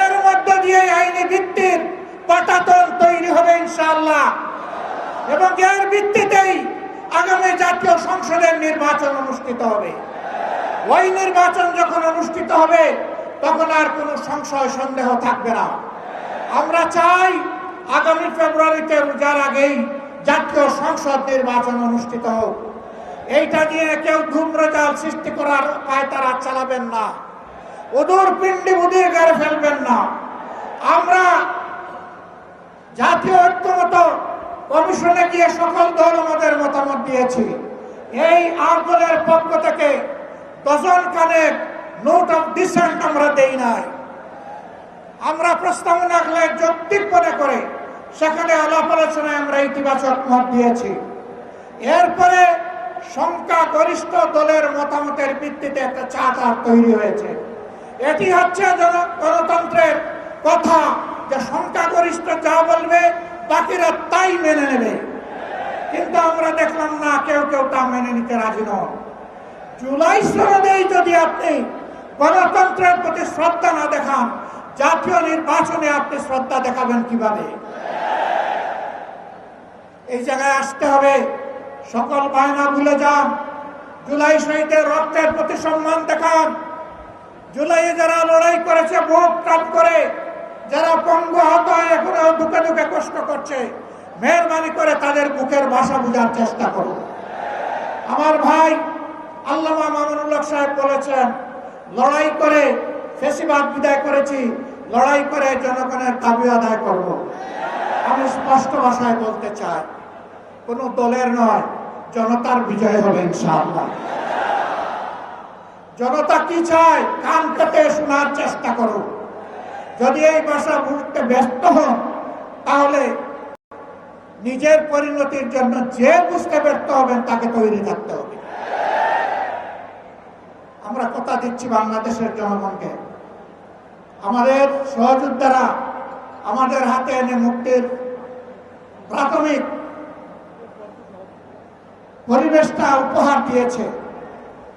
এর মধ্য দিয়ে আইনি ভিত্তির পাটাতন তৈরি হবে ইনশাআল্লাহ। এবং এর ভিত্তিতেই আগামী জাতীয় সংসদের নির্বাচন অনুষ্ঠিত হবে। ওই নির্বাচন যখন অনুষ্ঠিত হবে, তখন আর কোনো সংশয়, সন্দেহ থাকবে না। আমরা চাই আগামী ফেব্রুয়ারিতে রোজার আগেই জাতীয় সংসদ নির্বাচন অনুষ্ঠিত হোক। এইটা নিয়ে কেউ ধূম্রজাল সৃষ্টি করার পায়তারা চালাবেন না। ওদূর পিণ্ডি বুদির গেড়ে ফেলবেন না। আমরা জাতীয় ঐক্যমত কমিশনে গিয়ে সকল দল আমাদের মতামত দিয়েছি। এই আট দলের পক্ষ থেকে ডজন কানেক নোট অফ ডিসেন্ট আমরা দেই নাই। আমরা প্রস্তাবনা রাখলে যৌক্তিক মনে করে সেখানে আলাপ আলোচনায় আমরা ইতিবাচক মত দিয়েছি। এরপরে সংখ্যাগরিষ্ঠ দলের মতামতের ভিত্তিতে একটা চার্টার তৈরি হয়েছে। এটি হচ্ছে গণতন্ত্রের কথা যে সংখ্যাগরিষ্ঠ যা বলবে, বাকিরা তাই মেনে নেবে। কিন্তু আমরা দেখলাম না, কেউ কেউ তা মেনে নিতে রাজি নন। জুলাই সনদেই যদি আপনি গণতন্ত্রের প্রতি শ্রদ্ধা না দেখান, জাতীয় নির্বাচনে আপনি শ্রদ্ধা দেখাবেন কীভাবে? এই জায়গায় আসতে হবে, সকল বায়না ভুলে যান, জুলাই শহীদের রক্তের প্রতি সম্মান দেখান জুলাইয়ে যারা লড়াই করেছে বুক টাপ করে, যারা পঙ্গ হত এখনও দুঃখে দুঃখে কষ্ট করছে। মেহরবানি করে তাদের বুকের ভাষা বোঝার চেষ্টা করুন। আমার ভাই আল্লামা মামুনুল্লাহ সাহেব বলেছেন, লড়াই করে ফেসিবাদ বিদায় করেছি, লড়াই করে জনগণের দাবি আদায় করব। আমি স্পষ্ট ভাষায় বলতে চাই, কোনো দলের নয়, জনতার বিজয় হবে ইনশাআল্লাহ। জনতা কি চায়? কান পেতে শোনার চেষ্টা করো। যদি এই ভাষা বুঝতে ব্যস্ত হন, তাহলে নিজের পরিণতির জন্য যে বুঝতে ব্যর্থ হবেন, তাকে তৈরি থাকতে হবে। আমরা কথা দিচ্ছি বাংলাদেশের জনগণকে। আমাদের সহযোদ্ধারা আমাদের হাতে এনে মুক্তির প্রাথমিক পরিবেশটা উপহার দিয়েছে।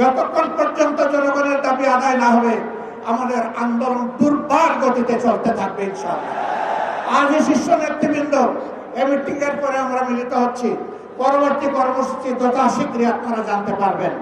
যতক্ষণ পর্যন্ত জনগণের দাবি আদায় না হবে, আমাদের আন্দোলন দুর্বার গতিতে চলতে থাকবে আজ এই শীর্ষ নেতৃবৃন্দ এই মিটিং এর পরে আমরা মিলিত হচ্ছি। পরবর্তী কর্মসূচি যথা শীঘ্রই আপনারা জানতে পারবেন।